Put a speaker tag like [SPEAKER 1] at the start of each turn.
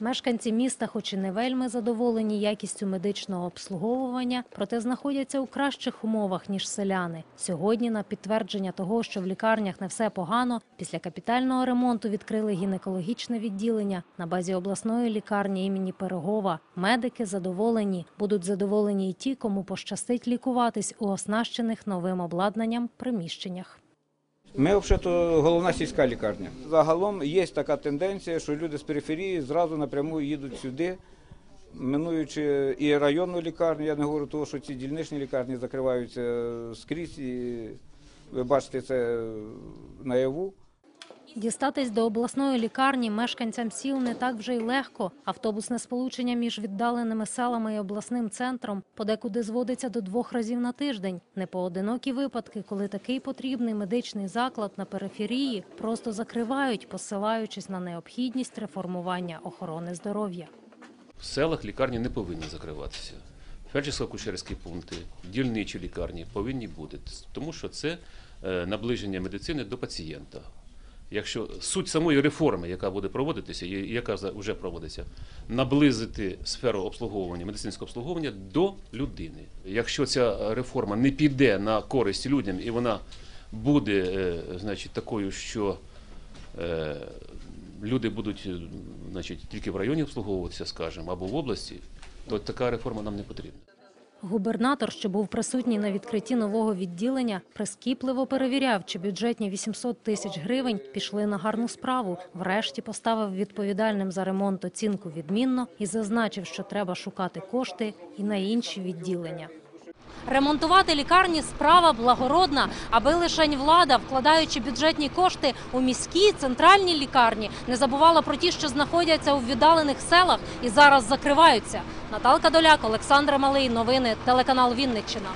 [SPEAKER 1] Мешканці міста, хоч і не вельми задоволені якістю медичного обслуговування, проте знаходяться у кращих умовах ніж селяни. Сьогодні, на підтвердження того, що в лікарнях не все погано, після капітального ремонту відкрили гінекологічне відділення на базі обласної лікарні імені Пирогова. Медики задоволені. Будуть задоволені й ті, кому пощастить лікуватись у оснащених новим обладнанням приміщеннях.
[SPEAKER 2] Ми взагалі головна сільська лікарня. Загалом є така тенденція, що люди з периферії зразу напряму їдуть сюди, минуючи і районну лікарню. Я не говорю того, що ці дільничні лікарні закриваються скрізь. І ви бачите це наяву.
[SPEAKER 1] Дістатись до обласної лікарні мешканцям сіл не так вже й легко. Автобусне сполучення між віддаленими селами і обласним центром подекуди зводиться до двох разів на тиждень. Непоодинокі випадки, коли такий потрібний медичний заклад на периферії просто закривають, посилаючись на необхідність реформування охорони здоров'я.
[SPEAKER 3] В селах лікарні не повинні закриватися. Фельдшерсько-кучерські пункти, дільничі лікарні повинні бути, тому що це е, наближення медицини до пацієнта. Якщо суть самої реформи, яка буде проводитися, і яка вже проводиться, наблизити сферу обслуговування, медицинського обслуговування до людини. Якщо ця реформа не піде на користь людям і вона буде е, значить, такою, що е, люди будуть е, значить, тільки в районі обслуговуватися, скажімо, або в області, то така реформа нам не потрібна.
[SPEAKER 1] Губернатор, що був присутній на відкритті нового відділення, прискіпливо перевіряв, чи бюджетні 800 тисяч гривень пішли на гарну справу. Врешті поставив відповідальним за ремонт оцінку відмінно і зазначив, що треба шукати кошти і на інші відділення. Ремонтувати лікарні справа благородна, аби лишень влада, вкладаючи бюджетні кошти у міські центральні лікарні, не забувала про ті, що знаходяться у віддалених селах і зараз закриваються. Наталка Доляк, Олександр Малий. Новини телеканал Вінниччина.